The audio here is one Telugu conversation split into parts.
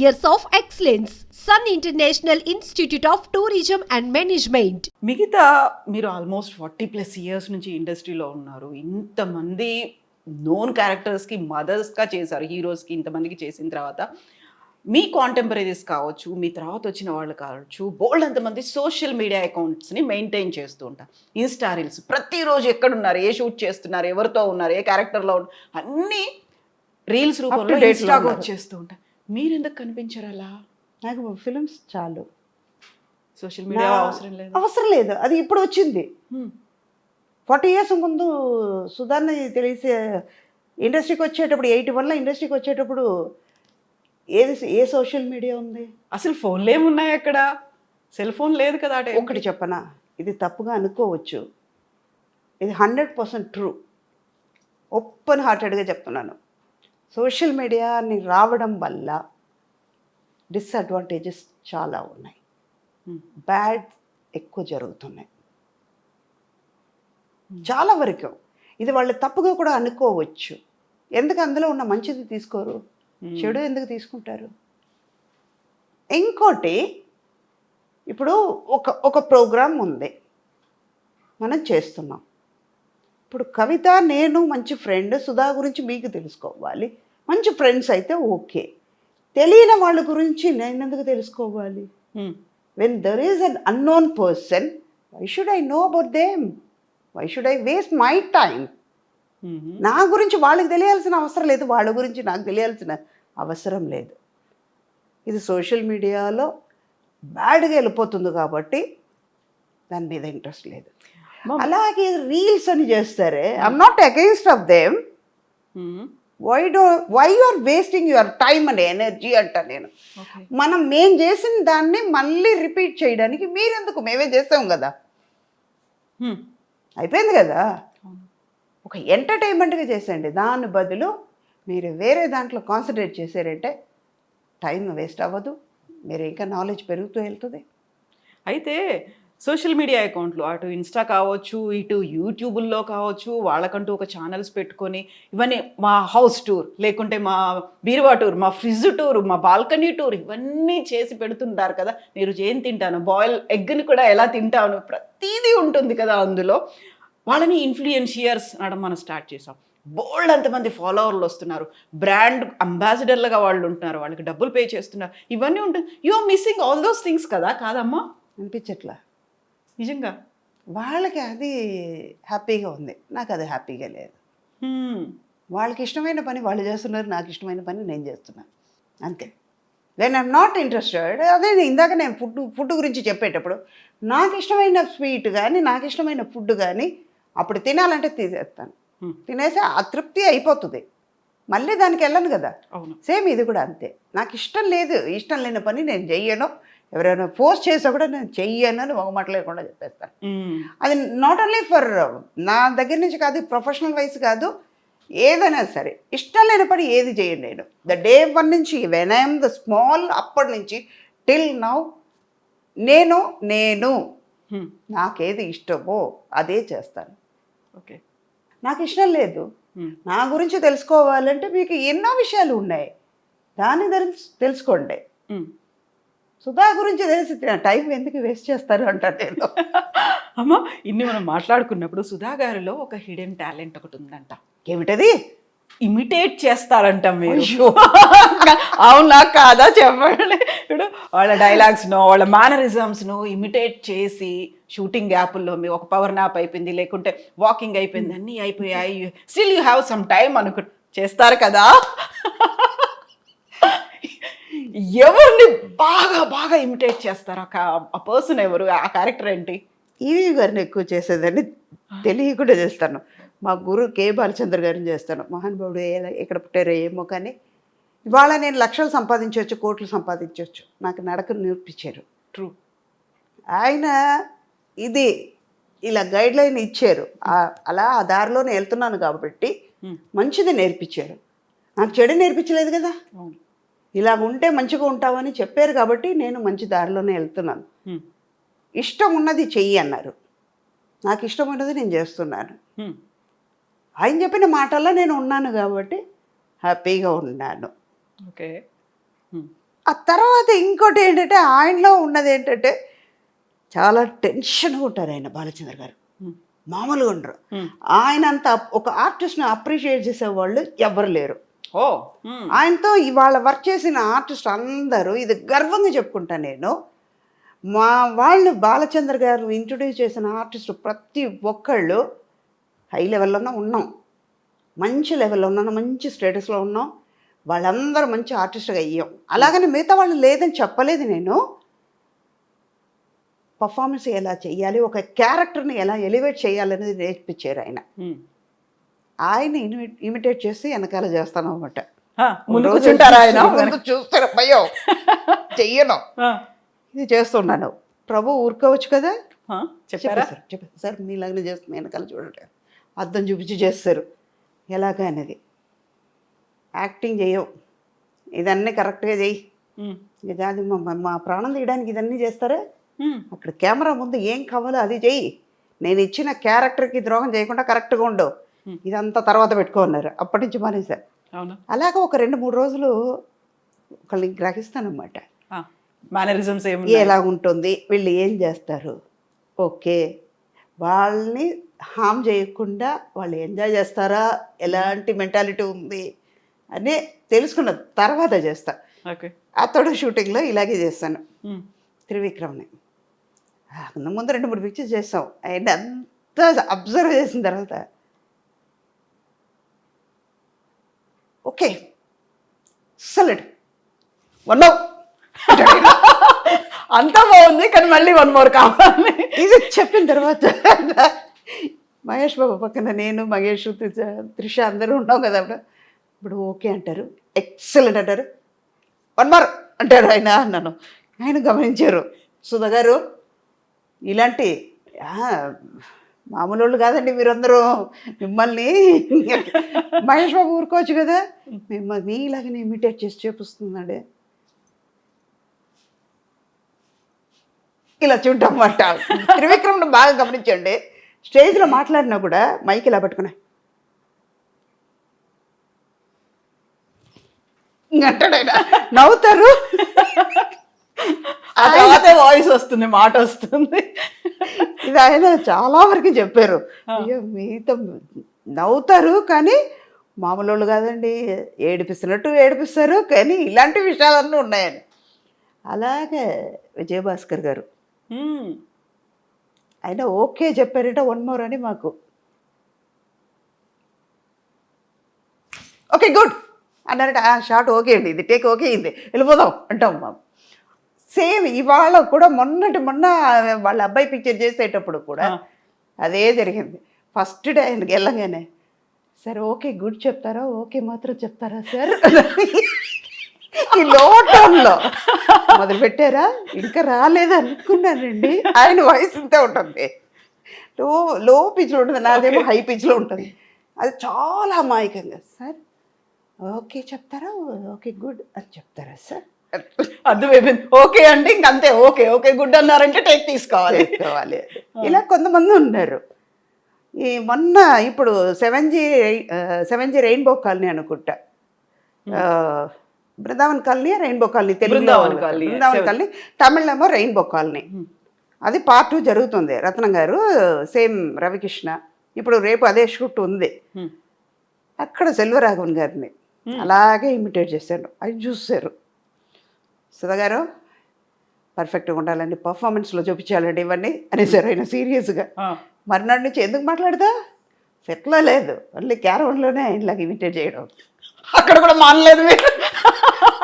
years of excellence. Sun International Institute of Tourism and Management. మిగతా మీరు ఆల్మోస్ట్ ఫార్టీ ప్లస్ ఇయర్స్ నుంచి ఇండస్ట్రీలో ఉన్నారు ఇంతమంది నోన్ క్యారెక్టర్స్కి మదర్స్గా చేశారు హీరోస్కి ఇంతమందికి చేసిన తర్వాత మీ కాంటెంపరీస్ కావచ్చు మీ తర్వాత వచ్చిన వాళ్ళు కావచ్చు బోల్డ్ అంతమంది సోషల్ మీడియా అకౌంట్స్ని మెయింటైన్ చేస్తూ ఉంటారు ఇన్స్టా రీల్స్ ప్రతిరోజు ఎక్కడున్నారు ఏ షూట్ చేస్తున్నారు ఎవరితో ఉన్నారు ఏ క్యారెక్టర్లో ఉన్నారు అన్నీ రీల్స్ రూపంలో ఉన్నారు. వచ్చేస్తూ ఉంటారు మీరు ఎందుకు కనిపించరు అలా నాకు ఫిలిమ్స్ చాలు. సోషల్ మీడియా అవసరం లేదు. అవసరం లేదు. అది ఇప్పుడు వచ్చింది. ఫార్టీ ఇయర్స్ ముందు సుధాన్ని తెలిసే ఇండస్ట్రీకి వచ్చేటప్పుడు ఎయిటీ వన్లో ఇండస్ట్రీకి వచ్చేటప్పుడు ఏది ఏ సోషల్ మీడియా ఉంది? అసలు ఫోన్లు ఏమున్నాయి అక్కడ? సెల్ ఫోన్ లేదు కదా అంటే ఒకటి చెప్పనా? ఇది తప్పుగా అనుకోవచ్చు. ఇది హండ్రెడ్ పర్సెంట్ ట్రూ. ఓపెన్ హార్టెడ్గా చెప్తున్నాను. సోషల్ మీడియాని రావడం వల్ల డిసడ్వాంటేజెస్ చాలా ఉన్నాయి. బ్యాడ్ ఎక్కువ జరుగుతున్నాయి. చాలా వరకు ఇది వాళ్ళు తప్పుగా కూడా అనుకోవచ్చు. ఎందుకు అందులో ఉన్న మంచిది తీసుకోరు? చెడు ఎందుకు తీసుకుంటారు? ఇంకోటి ఇప్పుడు ఒక ఒక ప్రోగ్రామ్ ఉంది. మనం చేస్తున్నాం. ఇప్పుడు కవిత నేను మంచి ఫ్రెండ్ సుధా గురించి మీకు తెలుసుకోవాలి. మంచి ఫ్రెండ్స్ అయితే ఓకే తెలియని వాళ్ళ గురించి నేను ఎందుకు తెలుసుకోవాలి. When there is an unknown person why should I know about them why should I waste my time. నా గురించి వాళ్ళకి తెలియాల్సిన అవసరం లేదు వాళ్ళ గురించి నాకు తెలియాల్సిన అవసరం లేదు. ఇది సోషల్ మీడియాలో బ్యాడ్గా వెళ్ళిపోతుంది కాబట్టి దాని మీద ఇంట్రెస్ట్ లేదు. అలాగే రీల్స్ అని చేస్తారే I'm not against of them. Why do why you are wasting your time and energy అంట నేను. మనం మేం చేసిన దాన్ని మళ్ళీ రిపీట్ చేయడానికి మీరెందుకు? మేమే చేస్తాం కదా. హ్మ్. అయిపోయింది కదా. ఒక ఎంటర్టైన్మెంట్గా చేసేయండి. దాని బదులు మీరు వేరే దాంట్లో కాన్సన్ట్రేట్ చేశారంటే టైం వేస్ట్ అవ్వదు. మీరు ఇంకా నాలెడ్జ్ పెరుగుతూ వెళ్తుంది. అయితే సోషల్ మీడియా అకౌంట్లు అటు ఇన్స్టా కావచ్చు ఇటు యూట్యూబుల్లో కావచ్చు వాళ్ళకంటూ ఒక ఛానల్స్ పెట్టుకొని ఇవన్నీ మా హౌస్ టూర్ లేకుంటే మా బీరువా టూర్ మా ఫ్రిడ్జ్ టూర్ మా బాల్కనీ టూర్ ఇవన్నీ చేసి పెడుతుంటారు కదా. నేను ఏం తింటాను? బాయిల్ ఎగ్ని కూడా ఎలా తింటాను? ప్రతిదీ ఉంటుంది కదా అందులో. వాళ్ళని ఇన్ఫ్లుయెన్షియర్స్ అనడం మనం స్టార్ట్ చేసాం. బోల్డ్ అంతమంది ఫాలోవర్లు వస్తున్నారు. బ్రాండ్ అంబాసిడర్లుగా వాళ్ళు ఉంటున్నారు. వాళ్ళకి డబ్బులు పే చేస్తున్నారు. ఇవన్నీ ఉంటుంది you are missing all those things కదా కాదమ్మా? అనిపించట్లా. నిజంగా వాళ్ళకి అది హ్యాపీగా ఉంది. నాకు అది హ్యాపీగా లేదు. వాళ్ళకి ఇష్టమైన పని వాళ్ళు చేస్తున్నారు నాకు ఇష్టమైన పని నేను చేస్తున్నాను అంతే. వెన్ ఐఎమ్ నాట్ ఇంట్రెస్టెడ్ అదే ఇందాక నేను ఫుడ్ ఫుడ్ గురించి చెప్పేటప్పుడు నాకు ఇష్టమైన స్వీట్ కానీ నాకు ఇష్టమైన ఫుడ్ కానీ అప్పుడు తినాలంటే తీసేస్తాను. తినేసి అతృప్తి అయిపోతుంది. మళ్ళీ దానికి వెళ్ళను కదా. అవును. సేమ్ ఇది కూడా అంతే. నాకు ఇష్టం లేదు ఇష్టం లేని పని నేను చెయ్యను. ఎవరైనా ఫోర్స్ చేసా కూడా నేను చెయ్యను అని ఒక మాట లేకుండా చెప్పేస్తాను. అది నాట్ ఓన్లీ ఫర్ నా దగ్గర నుంచి కాదు ప్రొఫెషనల్ వైజ్ కాదు ఏదైనా సరే ఇష్టం లేని పని ఏది చేయను నేను ద డే వన్ నుంచి వెన్ ఐఎమ్ ద స్మాల్ అప్పటి నుంచి టిల్ నౌ నేను నేను హ్మ్. నాకేది ఇష్టమో అదే చేస్తాను ఓకే నాకు ఇష్టం లేదు హ్మ్. నా గురించి తెలుసుకోవాలంటే మీకు ఎన్నో విషయాలు ఉన్నాయి దాన్ని తెలుసు తెలుసుకోండి హ్మ్. సుధా గురించి తెలిసి టైం ఎందుకు వేస్ట్ చేస్తారు అంటారు నేను. అమ్మ ఇన్ని మనం మాట్లాడుకున్నప్పుడు సుధా గారిలో ఒక హిడెన్ టాలెంట్ ఒకటి ఉందంట. ఏమిటది? ఇమిటేట్ చేస్తారంట మీరు. అవునా కాదా చెప్పండి. ఇప్పుడు వాళ్ళ డైలాగ్స్ను వాళ్ళ మేనరిజమ్స్ను ఇమిటేట్ చేసి షూటింగ్ యాప్ల్లో మీ ఒక పవర్ నాప్ అయిపోయింది లేకుంటే వాకింగ్ అయిపోయింది అన్నీ అయిపోయాయి. Still you have some time అనుకు చేస్తారు కదా. ఎవరిని బాగా బాగా ఇమిటేట్ చేస్తారు? ఆ పర్సన్ ఎవరు? ఆ క్యారెక్టర్ ఏంటి? ఈవీ గారిని ఎక్కువ చేసేదాన్ని తెలియకుండా చేస్తాను. మా గురు కే బాలచంద్ర గారిని చేస్తాను. మహానుభావుడు ఎక్కడ పుట్టారో ఏమో కానీ ఇవాళ నేను లక్షలు సంపాదించవచ్చు కోట్లు సంపాదించవచ్చు. నాకు నడక నేర్పించారు. ట్రూ ఆయన ఇది ఇలా గైడ్ లైన్ ఇచ్చారు అలా ఆ దారిలోనే వెళ్తున్నాను కాబట్టి. మంచిది నేర్పించారు. నాకు చెడు నేర్పించలేదు కదా? ఇలా ఉంటే మంచిగా ఉంటావని చెప్పారు కాబట్టి నేను మంచి దారిలోనే వెళ్తున్నాను. ఇష్టం ఉన్నది చెయ్యి అన్నారు నాకు ఇష్టం ఉన్నది నేను చేస్తున్నాను. ఆయన చెప్పిన మాటల్లో నేను ఉన్నాను కాబట్టి హ్యాపీగా ఉన్నాను ఓకే. ఆ తర్వాత ఇంకోటి ఏంటంటే ఆయనలో ఉన్నది ఏంటంటే చాలా టెన్షన్గా ఉంటారు ఆయన బాలచంద్ర గారు. మామూలుగా ఉండరు. ఆయన అంత ఒక ఆర్టిస్ట్ని అప్రిషియేట్ చేసేవాళ్ళు ఎవరు లేరు ఓ. ఆయనతో ఇవాళ వర్క్ చేసిన ఆర్టిస్ట్ అందరూ ఇది గర్వంగా చెప్పుకుంటా నేను. మా వాళ్ళు బాలచంద్ర గారు ఇంట్రొడ్యూస్ చేసిన ఆర్టిస్ట్ ప్రతి ఒక్కళ్ళు హై లెవెల్లోనే ఉన్నాం. మంచి లెవెల్లో ఉన్నాం మంచి స్టేటస్లో ఉన్నాం. వాళ్ళందరూ మంచి ఆర్టిస్ట్గా అయ్యాం. అలాగని మిగతా వాళ్ళు లేదని చెప్పలేదు నేను. పర్ఫార్మెన్స్ ఎలా చేయాలి ఒక క్యారెక్టర్ని ఎలా ఎలివేట్ చేయాలనేది నేర్పించారు ఆయన. ఆయన ఇమిటేట్ చేసి వెనకాల చేస్తాను అనమాట ముందు రోజు కూర్చుంటారా ఆయన? ముందు చూస్తారు? భయం. చెయ్యను. ఆ, ఇది చేస్తున్నాను. ప్రభు ఊరుకోవచ్చు కదా? ఆ, చెప్పారా? సార్ మీలాగనే చేస్తుంది వెనకాల చూడండి. అద్దం చూపించి చేస్తారు. ఎలాగా అనేది. యాక్టింగ్ చేయవు ఇదన్నీ కరెక్ట్గా చెయ్యి. అది మా మా ప్రాణం తీయడానికి ఇదన్నీ చేస్తారా. అక్కడ కెమెరా ముందు ఏం కావాలో అది చెయ్యి. నేను ఇచ్చిన క్యారెక్టర్కి ద్రోహం చేయకుండా కరెక్ట్గా ఉండు. Hmm. ఇదంతా తర్వాత పెట్టుకోన్నారు అప్పటి నుంచి మానేశారు. అలాగ ఒక రెండు మూడు రోజులు ఒకళ్ళని గ్రహిస్తానమాట మేనరిజమ్స్ ఎలా ఉంటుంది? వీళ్ళు ఏం చేస్తారు? ఓకే. వాళ్ళని హామ్ చేయకుండా వాళ్ళు ఎంజాయ్ చేస్తారా? ఎలాంటి మెంటాలిటీ ఉంది? అని తెలుసుకున్న తర్వాత చేస్తా. ఓకే. అతడు షూటింగ్లో ఇలాగే చేస్తాను. త్రివిక్రమ్ని. ముందు రెండు మూడు పిక్చర్స్ చేస్తాం. ఆయన అంతా అబ్జర్వ్ చేసిన తర్వాత ఓకే. సలడ్ వన్ అంతా బాగుంది కానీ మళ్ళీ వన్ మోర్ కావాలి. ఇది చెప్పిన తర్వాత మహేష్ బాబు పక్కన నేను మహేష్ త్రిష త్రిష అందరూ ఉన్నాం కదా అప్పుడు. ఇప్పుడు ఓకే అంటారు. ఎక్సలెంట్ అంటారు. వన్ మోర్ అంటారు ఆయన అన్నాను. ఆయన గమనించారు. సుధా గారు ఇలాంటి మామూలు వాళ్ళు కాదండి మీరందరూ. మిమ్మల్ని మహేష్ బాబు ఊరుకోవచ్చు కదా. మిమ్మల్ని మీలాగానే ఇమిటేట్ చేసి చూపిస్తున్నాడే. ఇలా చూడటమాట త్రివిక్రమ్ను బాగా గమనించండి. స్టేజ్లో మాట్లాడినా కూడా మైక్ ఇలా పట్టుకున్నా అంటాడు ఆయన. నవ్వుతారు. ఆ తర్వాత వాయిస్ వస్తుంది మాట వస్తుంది. ఇది ఆయన చాలా వరకు చెప్పారు. అయ్యో మీతో నవ్వుతారు కానీ మామూలు వాళ్ళు కాదండి. ఏడిపిస్తున్నట్టు ఏడిపిస్తారు కానీ ఇలాంటి విషయాలన్నీ ఉన్నాయని. అలాగే విజయభాస్కర్ గారు. ఆయన ఓకే చెప్పారంటే వన్ మోర్ అని మాకు. ఓకే గుడ్ అన్నారంటే ఆ షార్ట్ ఓకే అండి. ఇది టేక్ ఓకే అయింది. వెళ్ళిపోదాం అంటాం మా సేమ్ ఇవాళ కూడా మొన్నటి మొన్న వాళ్ళ అబ్బాయి పిక్చర్ చేసేటప్పుడు కూడా. అదే జరిగింది. ఫస్ట్ డే ఆయనకి వెళ్ళగానే సార్ ఓకే గుడ్ చెప్తారా? ఓకే మాత్రం చెప్తారా సార్ ఈ లో టోన్లో మొదలు పెట్టారా ఇంకా రాలేదు అనుకున్నానండి. ఆయన వాయిస్ ఇంతే ఉంటుంది. లో లో పిచ్లో ఉంటుంది నాదేమో హై పిచ్లో ఉంటుంది. అది చాలా అమాయకంగా సార్ ఓకే చెప్తారా? ఓకే గుడ్ అని చెప్తారా సార్ అర్థమైపోయింది ఓకే అంటే ఇంక అంతే ఓకే ఓకే గుడ్ అన్నారంటే టేక్ తీసుకోవాలి. చేసుకోవాలి ఇలా కొంతమంది ఉన్నారు. ఈ మొన్న ఇప్పుడు seven G seven G rainbow colony అనుకుంటా. బృందావన్ కాలనీ రెయిన్బో కాలనీ తెలుగులో బృందావన్ కాలనీ, తమిళేమో రెయిన్బో కాలనీ. అది పార్ట్ టూ జరుగుతుంది. రత్నం గారు సేమ్ రవికృష్ణ. ఇప్పుడు రేపు అదే షూట్ ఉంది. అక్కడ సెల్వరాఘవన్ గారిని అలాగే ఇమిటేట్ చేశాను అది చూశారు. సుధా గారు పర్ఫెక్ట్గా ఉండాలండి. పర్ఫార్మెన్స్లో చూపించాలండి ఇవన్నీ. అనేసారు ఆయన సీరియస్గా. మర్నాడు నుంచి ఎందుకు మాట్లాడదా సెట్లో లేదు. ఓన్లీ క్యారవన్లోనే ఆయనలాగా ఇమిటేట్ చేయడం. అక్కడ కూడా మానలేదు మీరు.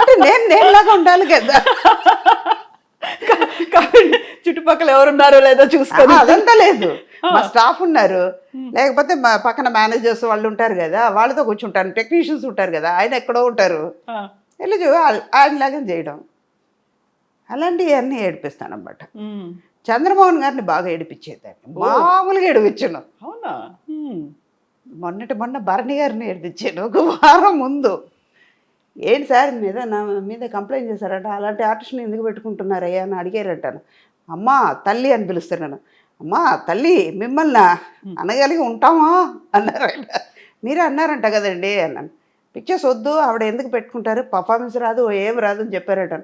అంటే నేను నేనులాగా ఉండాలి కదా. చుట్టుపక్కల ఎవరున్నారో లేదో చూసుకొని. ఆ, అదంతా లేదు. మా స్టాఫ్ ఉన్నారు. లేకపోతే మా పక్కన మేనేజర్స్ వాళ్ళు ఉంటారు కదా వాళ్ళతో కూర్చుంటాను టెక్నీషియన్స్ ఉంటారు కదా ఆయన ఎక్కడో ఉంటారు. వెళ్ళి ఆయనలాగా చేయడం. అలాంటివి అన్నీ ఏడిపిస్తాను అన్నమాట మ్మ్. చంద్రమోహన్ గారిని బాగా ఏడిపించేదాన్ని. మామూలుగా ఏడిపించాను. అవునా. మొన్నటి మొన్న భరణి గారిని ఏడిపించాను ఒక వారం ముందు. ఏంటి సార్ మీద నా మీద కంప్లైంట్ చేశారంట? అలాంటి ఆర్టిస్ట్ని ఎందుకు పెట్టుకుంటున్నారయ్యా అని అడిగారంటాను. అమ్మా తల్లి అని పిలుస్తున్నాను అమ్మా తల్లి మిమ్మల్ని అనగలిగి ఉంటామా? అన్నారు మీరే అన్నారంట కదండి అన్నాను. పిక్చర్స్ వద్దు ఆవిడ ఎందుకు పెట్టుకుంటారు? పర్ఫార్మెన్స్ రాదు ఏం రాదు అని చెప్పారట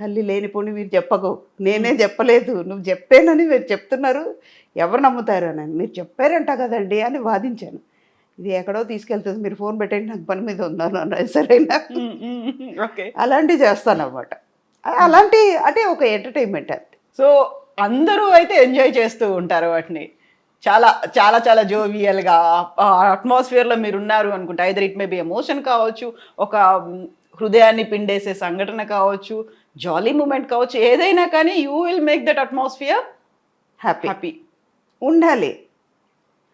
తల్లి లేనిపోని మీరు చెప్పకు. నేనే చెప్పలేదు. నువ్వు చెప్పానని మీరు చెప్తున్నారు. ఎవరు నమ్ముతారు అని? మీరు చెప్పారంట కదండి అని వాదించాను. ఇది ఎక్కడో తీసుకెళ్తుంది. మీరు ఫోన్ పెట్టండి. నాకు పని మీద ఉన్నాను అన్నది సరేనా? ఓకే అలాంటివి చేస్తాను అనమాట అలాంటి అంటే ఒక ఎంటర్టైన్మెంట్ అంతే సో అందరూ అయితే ఎంజాయ్ చేస్తూ ఉంటారు వాటిని. చాలా చాలా చాలా జోవియల్గా అట్మాస్ఫియర్లో మీరు ఉన్నారు అనుకుంటే. Either it may be emotion కావచ్చు ఒక హృదయాన్ని పిండేసే సంఘటన కావచ్చు జాలీ మూమెంట్ కావచ్చు. ఏదైనా కానీ you will make that atmosphere happy happy ఉండాలి.